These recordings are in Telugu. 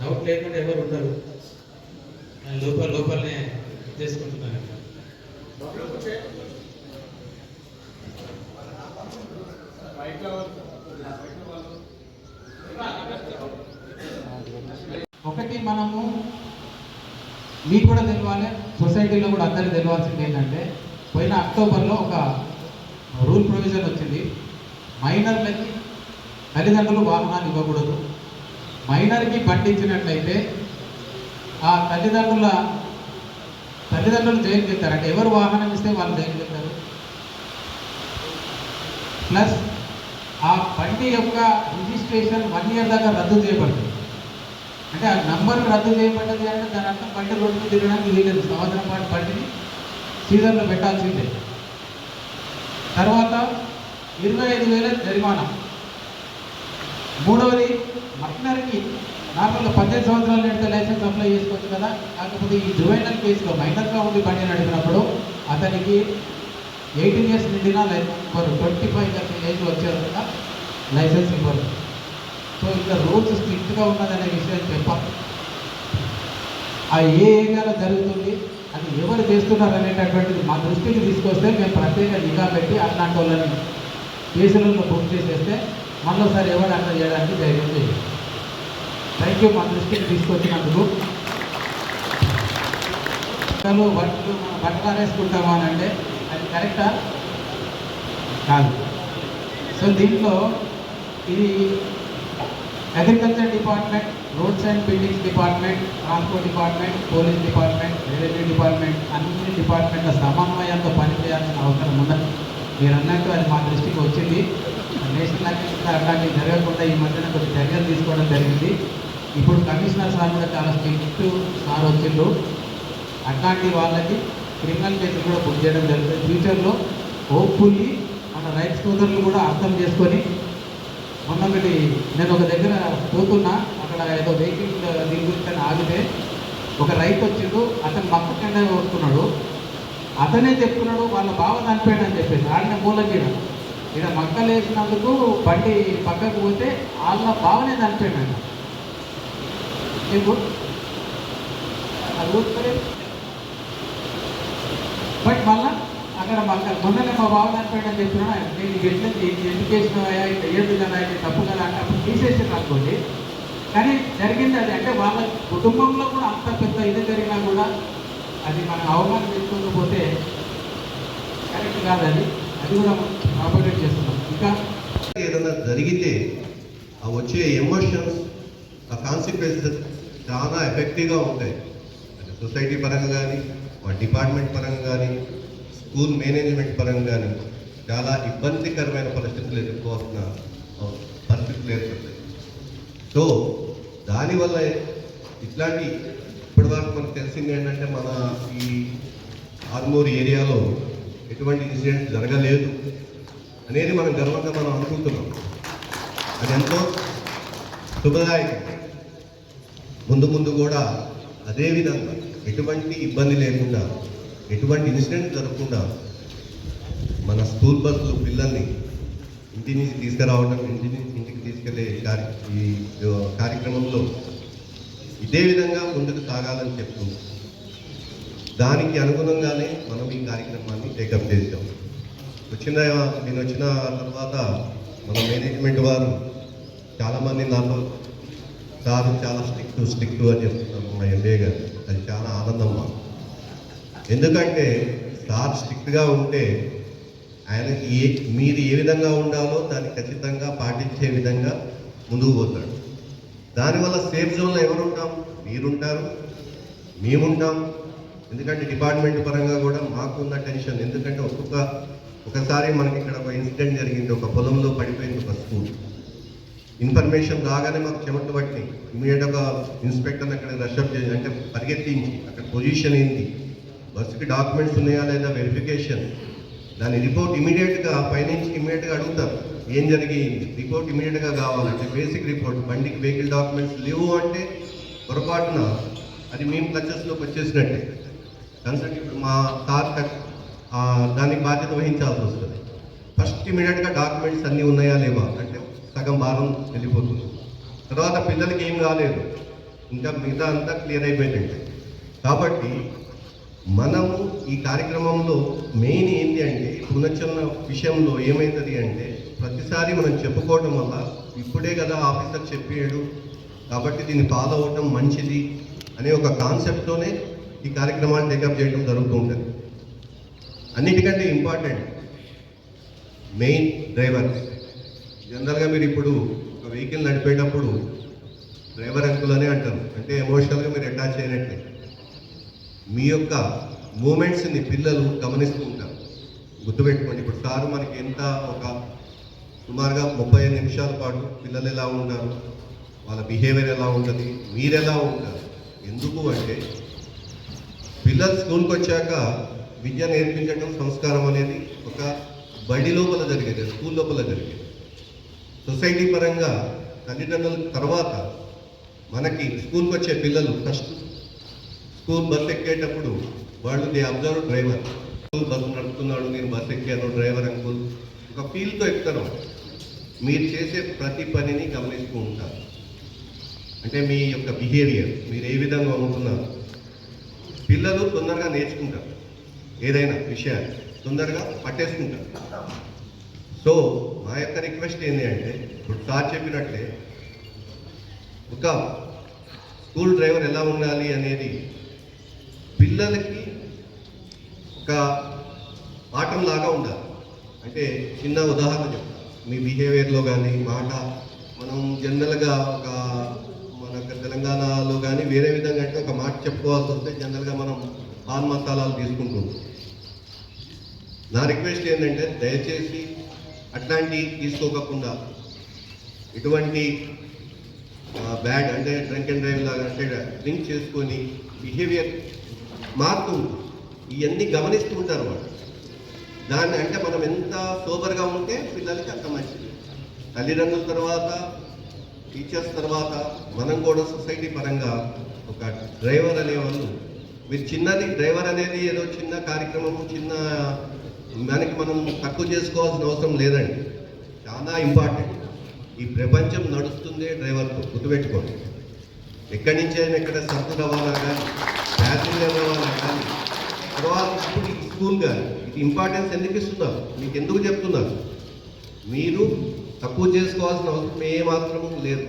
డౌట్ లేకుండా ఎవరు ఉండరు. లోపల లోపలనే చేసుకుంటున్నారు. ఒకటి మనము మీకు కూడా తెలియాలి సొసైటీలో కూడా అందరికీ తెలియాల్సింది ఏంటంటే పోయిన అక్టోబర్లో ఒక రూల్ ప్రొవిజన్ వచ్చింది. మైనర్లకి తల్లిదండ్రులు వాహనాలు ఇవ్వకూడదు. మైనర్కి పండించినట్లయితే ఆ తల్లిదండ్రుల తల్లిదండ్రులు జైలుకి వెళ్తారు అంటే ఎవరు వాహనం ఇస్తే వాళ్ళు జైలుకి వెళ్తారు ప్లస్ ఆ బండి యొక్క రిజిస్ట్రేషన్ వన్ ఇయర్ దాకా రద్దు చేయబడుతుంది. అంటే ఆ నంబర్ రద్దు చేయబడ్డది అంటే దాని అర్థం బండి రోడ్డు తిరగడానికి వీలేదు సంవత్సరం పాటు బండిని సీజన్లో పెట్టాల్సిందే. తర్వాత ఇరవై ఐదు వేల జరిమానా. మూడవది మైనర్కి నార్మల్గా పద్దెనిమిది సంవత్సరాలు నడితే లైసెన్స్ అప్లై చేసుకోవచ్చు కదా? కాకపోతే ఈ జువైనల్ కేసులో మైనర్గా ఉండి బండి నడిపినప్పుడు అతనికి ఎయిటీన్ ఇయర్స్ నిండినా లైసెన్స్ ఇవ్వరు ట్వంటీ ఫైవ్ ఇయర్స్ ఏజ్ వచ్చారు కదా? లైసెన్స్ ఇవ్వరు. సో ఇక్కడ రూల్స్ స్ట్రిక్ట్గా ఉన్నదనే విషయం చెప్పాలి ఆ ఏ ఏరియాలో జరుగుతుంది అది ఎవరు చేస్తున్నారు అనేటటువంటిది మా దృష్టికి తీసుకొస్తే మేము ప్రత్యేక నిఘా పెట్టి అట్లాంటి వాళ్ళని కేసులను బుక్ చేసేస్తే మళ్ళీ ఒకసారి ఎవరు అట్లా చేయడానికి ధైర్యం థ్యాంక్ యూ మా దృష్టికి తీసుకొచ్చినందుకు. బట్టలు వర్క్ మనం అని అంటే అది కరెక్టా? కాదు. సో దీంట్లో ఇది agriculture department roads and buildings department transport department police department revenue department అన్ని డిపార్ట్మెంట్ల సమన్వయంతో పనిచేయాల్సిన అవసరం ఉందని మీరు అన్నట్టు అది మా దృష్టికి వచ్చింది. నేషనల్ అట్లాంటివి జరగకుండా ఈ మధ్యన కొన్ని చర్యలు తీసుకోవడం జరిగింది. ఇప్పుడు కమిషనర్ సార్ కూడా చాలా స్ట్రిక్ట్ సార్ వచ్చిండ్రు అట్లాంటి వాళ్ళకి క్రిమినల్ కేసులు కూడా బుక్ చేయడం జరుగుతుంది. ఫ్యూచర్లో హోప్ఫుల్లీ మన రైట్ సోదరులు కూడా అర్థం చేసుకొని మొన్న ఒకటి నేను ఒక దగ్గర పోతున్నా. అక్కడ ఏదో వెహికల్ దీని గురించి ఆగితే ఒక రైతు వచ్చిండు. అతను మక్క కింద వస్తున్నాడు అతనే చెప్తున్నాడు వాళ్ళ బావ చనిపోయాడు అని చెప్పేసి. ఆడిన మూలకీడ ఇక్కడ మక్కలు వేసినందుకు బండి పక్కకు పోతే వాళ్ళ బావనే చనిపోయాడు నీకు అది బట్ మళ్ళా అక్కడ మళ్ళీ మొన్ననే మా బావ చనిపోయాడు అని చెప్పినా నేను ఇది ఎట్లా ఇది ఎందుకు చేసినావా ఇట్లా ఏది కదా ఇది తప్పు కదా అంటే అప్పుడు అనుకోండి కానీ జరిగింది అది అంటే వాళ్ళ కుటుంబంలో కూడా అంత పెద్ద ఇది జరిగినా కూడా అది మనం తీసుకునే పోతే కరెక్ట్ కాదు అది అది కూడా ఆపరేట్ చేస్తున్నాం ఇంకా ఏదైనా జరిగితే ఆ వచ్చే ఎమోషన్స్ ఆ కాన్సిక్వెన్సెస్ చాలా ఎఫెక్టివ్గా ఉంటాయి. సొసైటీ పరంగా కానీ మా డిపార్ట్మెంట్ పరంగా కానీ స్కూల్ మేనేజ్మెంట్ పరంగా కానీ చాలా ఇబ్బందికరమైన పరిస్థితులు ఎదుర్కోవాల్సిన పరిస్థితులు ఏర్పడతాయి. సో దానివల్ల ఇట్లాంటి ఇప్పటివరకు మనకు తెలిసింది ఏంటంటే మన ఈ ఆర్మూర్ ఏరియాలో ఎటువంటి ఇన్సిడెంట్ జరగలేదు అనేది మనం గర్వంగా మనం అనుకుంటున్నాం. అది ఎంతో శుభదాయకం. ముందు ముందు కూడా అదేవిధంగా ఎటువంటి ఇబ్బంది లేకుండా ఎటువంటి ఇన్సిడెంట్ జరగకుండా మన స్కూల్ బస్సులు పిల్లల్ని ఇంటి నుంచి తీసుకురావడం ఇంటి నుంచి ఇంటికి తీసుకెళ్ళే కార్య ఈ కార్యక్రమంలో ఇదే విధంగా ముందుకు సాగాలని చెప్తుంది దానికి అనుగుణంగానే మనం ఈ కార్యక్రమాన్ని టేకప్ చేసాం వచ్చిన నేను వచ్చిన తర్వాత మన మేనేజ్మెంట్ వారు చాలామంది నాతో సార్ చాలా స్ట్రిక్ట్ స్ట్రిక్ట్ అని చెప్తున్నాను మా ఎంబీఏ గారు. అది చాలా ఆనందం మాకు. ఎందుకంటే సార్ స్ట్రిక్ట్గా ఉంటే ఆయనకి ఏ మీరు ఏ విధంగా ఉండాలో దాన్ని ఖచ్చితంగా పాటించే విధంగా ముందుకు పోతాడు. దానివల్ల సేఫ్ జోన్లో ఎవరు ఉంటాం మీరుంటారు. మేముంటాం. ఎందుకంటే డిపార్ట్మెంట్ పరంగా కూడా మాకున్న టెన్షన్. ఎందుకంటే ఒక్కొక్క ఒకసారి మనకి ఇక్కడ ఒక ఇన్సిడెంట్ జరిగింది. ఒక పొలంలో పడిపోయింది ఒక స్కూల్. ఇన్ఫర్మేషన్ రాగానే మాకు చెమట పట్టి ఇమీడియట్గా ఇన్స్పెక్టర్ని అక్కడ రషప్ చేసి అంటే పరిగెత్తించి అక్కడ పొజిషన్ ఏంటి? బస్సుకి డాక్యుమెంట్స్ ఉన్నాయా లేదా వెరిఫికేషన్ దాని రిపోర్ట్ ఇమీడియట్గా పైనుంచి ఇమీడియట్గా అడుగుతారు. ఏం జరిగింది రిపోర్ట్ ఇమీడియట్గా కావాలంటే బేసిక్ రిపోర్ట్ బండికి వెహికల్ డాక్యుమెంట్స్ లేవు అంటే పొరపాటున అది మేము క్లచెస్లోకి వచ్చేసినట్టే. కన్సల్ట్ ఇప్పుడు మా కార్ దానికి బాధ్యత వహించాల్సి వస్తుంది. ఫస్ట్ ఇమీడియట్గా డాక్యుమెంట్స్ అన్నీ ఉన్నాయా లేవా? అంటే సగం భారం వెళ్ళిపోతుంది. తర్వాత పిల్లలకి ఏం కాలేదు. ఇంకా మిగతా అంతా క్లియర్ అయిపోయిందంటే. కాబట్టి మనము ఈ కార్యక్రమంలో మెయిన్ ఏంటి అంటే పునశ్చరణ విషయంలో ఏమవుతుంది అంటే ప్రతిసారి మనం చెప్పుకోవటం వల్ల ఇప్పుడే కదా ఆఫీసర్ చెప్పాడు. కాబట్టి దీన్ని ఫాలో అవ్వటం మంచిది అనే ఒక కాన్సెప్ట్తోనే ఈ కార్యక్రమాన్ని టేకప్ చేయడం జరుగుతూ ఉంటుంది అన్నిటికంటే ఇంపార్టెంట్ మెయిన్ డ్రైవర్ జనరల్గా మీరు ఇప్పుడు ఒక వెహికల్ నడిపేటప్పుడు డ్రైవర్ అంకుల్ అని అంటారు. అంటే ఎమోషనల్గా మీరు అటాచ్ అయినట్లే. మీ యొక్క మూమెంట్స్ని పిల్లలు గమనిస్తూ ఉంటారు. గుర్తుపెట్టుకోండి ఇప్పుడు సార్ మనకి ఎంత ఒక సుమారుగా ముప్పై ఐదు నిమిషాల పాటు పిల్లలు ఎలా ఉంటారు వాళ్ళ బిహేవియర్ ఎలా ఉంటుంది? మీరు ఎలా ఉంటారు? ఎందుకు అంటే పిల్లలు స్కూల్కి వచ్చాక విద్య నేర్పించడం సంస్కారం అనేది ఒక బడి లోపల జరిగేది స్కూల్ లోపల జరిగేది. సొసైటీ పరంగా తల్లిదండ్రుల తర్వాత మనకి స్కూల్కి వచ్చే పిల్లలు ఫస్ట్ స్కూల్ బస్ ఎక్కేటప్పుడు వాళ్ళు they observe driver. School bus నడుపుతున్నాడు నేను బస్ ఎక్కాను డ్రైవర్ అంకుల్. ఒక ఫీల్తో ఎక్కుతారు. మీరు చేసే ప్రతి పనిని గమనిస్తూ ఉంటారు. అంటే మీ యొక్క బిహేవియర్ మీరు ఏ విధంగా ఉంటున్నారు? పిల్లలు తొందరగా నేర్చుకుంటారు. ఏదైనా విషయాన్ని తొందరగా పట్టేసుకుంటారు. సో మా యొక్క రిక్వెస్ట్ ఏంటి అంటే ఇప్పుడు సార్ చెప్పినట్లే ఒక స్కూల్ డ్రైవర్ ఎలా ఉండాలి అనేది పిల్లలకి ఒక పాఠం లాగా ఉండాలి. అంటే చిన్న ఉదాహరణ చెప్తాను మీ బిహేవియర్లో కానీ మాట మనం జనరల్గా ఒక మన తెలంగాణలో కానీ వేరే విధంగా అంటే ఒక మాట చెప్పుకోవాల్సి వస్తే జనరల్గా మనం పాన్ మసాలాలు తీసుకుంటుంటాం నా రిక్వెస్ట్ ఏంటంటే దయచేసి అట్లాంటి తీసుకోకుండా ఎటువంటి బ్యాడ్ అంటే డ్రంక్ అండ్ డ్రైవ్ లాగా అంటే డ్రింక్ చేసుకొని బిహేవియర్ మారుతూ ఇవన్నీ గమనిస్తూ ఉంటారు వాళ్ళు. దాన్ని అంటే మనం ఎంత సోబర్గా ఉంటే పిల్లలకి అంత మంచిది తల్లిదండ్రుల తర్వాత టీచర్స్ తర్వాత మనం కూడా సొసైటీ పరంగా ఒక డ్రైవర్ అనేవాళ్ళు. మీరు చిన్నది డ్రైవర్ అనేది ఏదో చిన్న కార్యక్రమం చిన్న దానికి మనం తక్కువ చేసుకోవాల్సిన అవసరం లేదండి. చాలా ఇంపార్టెంట్. ఈ ప్రపంచం నడుస్తుందే డ్రైవర్తో గుర్తుపెట్టుకోండి. ఎక్కడి నుంచి అయినా ఎక్కడ సత్తు రవాణా కానీ ప్యాసింజర్ రవాణా కానీ తర్వాత ఇప్పుడు స్కూల్ కానీ ఇది ఇంపార్టెన్స్ ఎందుకు ఇస్తున్నారు? మీకు ఎందుకు చెప్తున్నారు? మీరు తక్కువ చేసుకోవాల్సిన అవసరం ఏమాత్రం లేదు.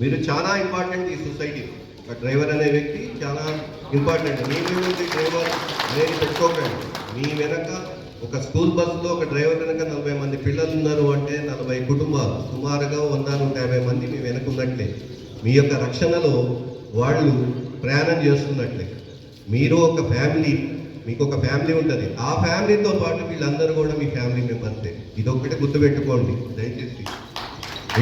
మీరు చాలా ఇంపార్టెంట్ ఈ సొసైటీ ఒక డ్రైవర్ అనే వ్యక్తి చాలా ఇంపార్టెంట్. మీ మీద డ్రైవర్ అనేది పెట్టుకోకండి. మీ వెనక ఒక స్కూల్ బస్సులో ఒక డ్రైవర్ వెనక నలభై మంది పిల్లలు ఉన్నారు అంటే నలభై కుటుంబాలు సుమారుగా వంద నూట యాభై మంది మీ వెనక ఉన్నట్లే. మీ యొక్క రక్షణలో వాళ్ళు ప్రయాణం చేస్తున్నట్లే. మీరు ఒక ఫ్యామిలీ మీకు ఒక ఫ్యామిలీ ఉంటుంది. ఆ ఫ్యామిలీతో పాటు వీళ్ళందరూ కూడా మీ ఫ్యామిలీ మెంబర్సే. ఇది ఒక్కటే గుర్తుపెట్టుకోండి. దయచేసి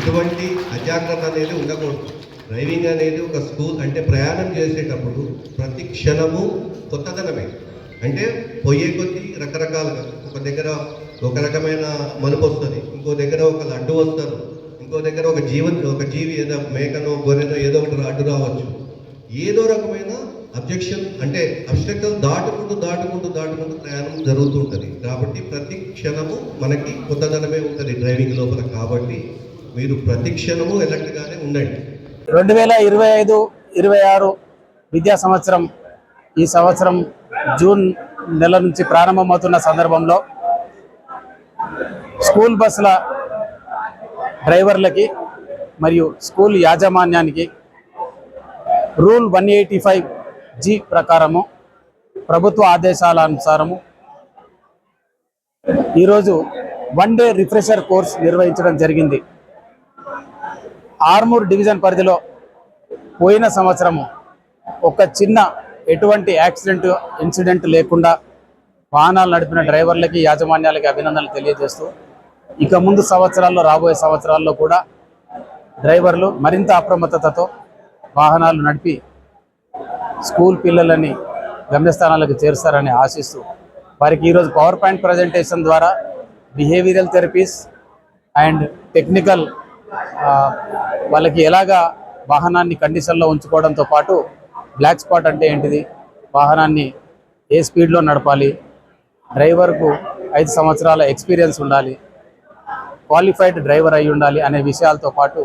ఎటువంటి అజాగ్రత్త అనేది ఉండకూడదు. డ్రైవింగ్ అనేది ఒక స్కూల్ అంటే ప్రయాణం చేసేటప్పుడు ప్రతి క్షణము కొత్తదనమే. అంటే పోయే కొద్దీ రకరకాలుగా ఒక దగ్గర ఒక రకమైన మలుపు వస్తుంది ఇంకో దగ్గర ఒక లడ్డు వస్తారు ఇంకో దగ్గర ఒక జీవ ఒక జీవి ఏదో మేకనో గొర్రెనో ఏదో ఒకటి అడ్డు రావచ్చు. ఏదో రకమైన అబ్జెక్షన్ అంటే అబ్స్ట్రక్టల్ దాటుకుంటూ దాటుకుంటూ దాటుకుంటూ ప్రయాణం జరుగుతూ ఉంటుంది. కాబట్టి ప్రతి క్షణము మనకి కొత్తదనమే ఉంటుంది డ్రైవింగ్ లోపల. కాబట్టి మీరు ప్రతి క్షణము ఎలర్ట్గానే ఉండండి. రెండు వేల ఇరవై ఐదు ఇరవై ఆరు విద్యా సంవత్సరం ఈ సంవత్సరం జూన్ నెల నుంచి ప్రారంభమవుతున్న సందర్భంలో స్కూల్ బస్సుల డ్రైవర్లకి మరియు స్కూల్ యాజమాన్యానికి rule one eighty five G ప్రకారము ప్రభుత్వ ఆదేశాల అనుసారము ఈరోజు వన్ డే రిఫ్రెషర్ కోర్స్ నిర్వహించడం జరిగింది. ఆర్మూర్ డివిజన్ పరిధిలో పోయిన సంవత్సరము ఒక చిన్న ఎటువంటి యాక్సిడెంట్ ఇన్సిడెంట్ లేకుండా వాహనాలు నడిపిన డ్రైవర్లకి యాజమాన్యాలకి అభినందనలు తెలియజేస్తూ ఇక ముందు సంవత్సరాల్లో రాబోయే సంవత్సరాల్లో కూడా డ్రైవర్లు మరింత అప్రమత్తతతో వాహనాలు నడిపి స్కూల్ పిల్లలని గమ్యస్థానాలకు చేరుస్తారని ఆశిస్తూ వారికి ఈరోజు పవర్ పాయింట్ ప్రజెంటేషన్ ద్వారా బిహేవియరల్ థెరపీస్ అండ్ టెక్నికల్ వాళ్ళకి ఎలాగా వాహనాన్ని కండిషన్లో ఉంచుకోవడంతో పాటు బ్లాక్ స్పాట్ అంటే ఏంటిది? వాహనాన్ని ఏ స్పీడ్లో నడపాలి? డ్రైవర్కు ఐదు సంవత్సరాల ఎక్స్పీరియన్స్ ఉండాలి. క్వాలిఫైడ్ డ్రైవర్ అయి ఉండాలి అనే విషయాలతో పాటు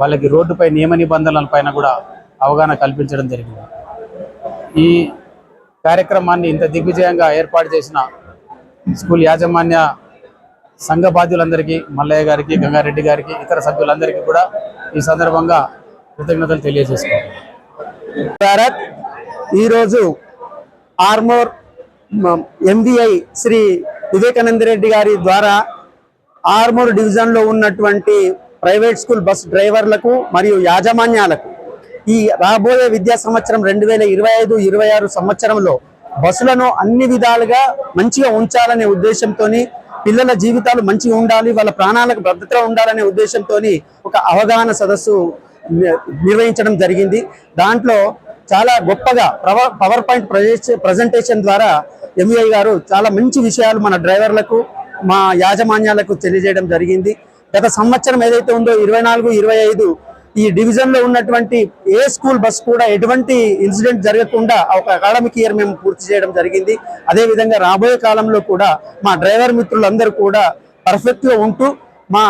వాళ్ళకి రోడ్డుపై నియమ నిబంధనల పైన కూడా అవగాహన కల్పించడం జరిగింది. ఈ కార్యక్రమాన్ని ఇంత దిగ్విజయంగా ఏర్పాటు చేసిన స్కూల్ యాజమాన్య సంఘ బాధ్యులందరికీ మల్లయ్య గారికి గంగారెడ్డి గారికి ఇతర సభ్యులందరికీ కూడా ఈ సందర్భంగా కృతజ్ఞతలు తెలియజేసుకుంటున్నాను. భారత్ ఈరోజు ఆర్మోర్ ఎంబీఐ శ్రీ వివేకానంద రెడ్డి గారి ద్వారా ఆర్మూర్ డివిజన్లో ఉన్నటువంటి ప్రైవేట్ స్కూల్ బస్ డ్రైవర్లకు మరియు యాజమాన్యాలకు ఈ రాబోయే విద్యా సంవత్సరం రెండు వేల ఇరవై ఐదు ఇరవై ఆరు సంవత్సరంలో బస్సులను అన్ని విధాలుగా మంచిగా ఉంచాలనే ఉద్దేశంతో పిల్లల జీవితాలు మంచిగా ఉండాలి వాళ్ళ ప్రాణాలకు భద్రత ఉండాలనే ఉద్దేశంతో ఒక అవగాహన సదస్సు నిర్వహించడం జరిగింది. దాంట్లో చాలా గొప్పగా పవర్ పవర్ పాయింట్ ప్రజెంటేషన్ ద్వారా ఎంఈఐ గారు చాలా మంచి విషయాలు మన డ్రైవర్లకు మా యాజమాన్యాలకు తెలియజేయడం జరిగింది. గత సంవత్సరం ఏదైతే ఉందో ఇరవై నాలుగు ఇరవై ఐదు ఈ డివిజన్లో ఉన్నటువంటి ఏ స్కూల్ బస్ కూడా ఎటువంటి ఇన్సిడెంట్ జరగకుండా ఒక అకాడమిక్ ఇయర్ మేము పూర్తి చేయడం జరిగింది. అదే విధంగా రాబోయే కాలంలో కూడా మా డ్రైవర్ మిత్రులందరూ కూడా పర్ఫెక్ట్గా ఉంటూ మా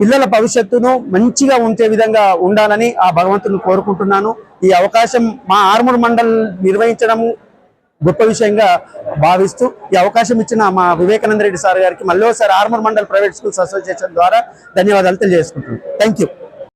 పిల్లల భవిష్యత్తును మంచిగా ఉంచే విధంగా ఉండాలని ఆ భగవంతుని కోరుకుంటున్నాను. ఈ అవకాశం మా ఆర్మూర్ మండల్ నిర్వహించడం గొప్ప విషయంగా భావిస్తూ ఈ అవకాశం ఇచ్చిన మా వివేకానంద రెడ్డి సార్ గారికి మళ్ళీ ఒకసారి Armoor mandal private schools association ద్వారా ధన్యవాదాలు తెలియజేసుకుంటున్నాను. Thank you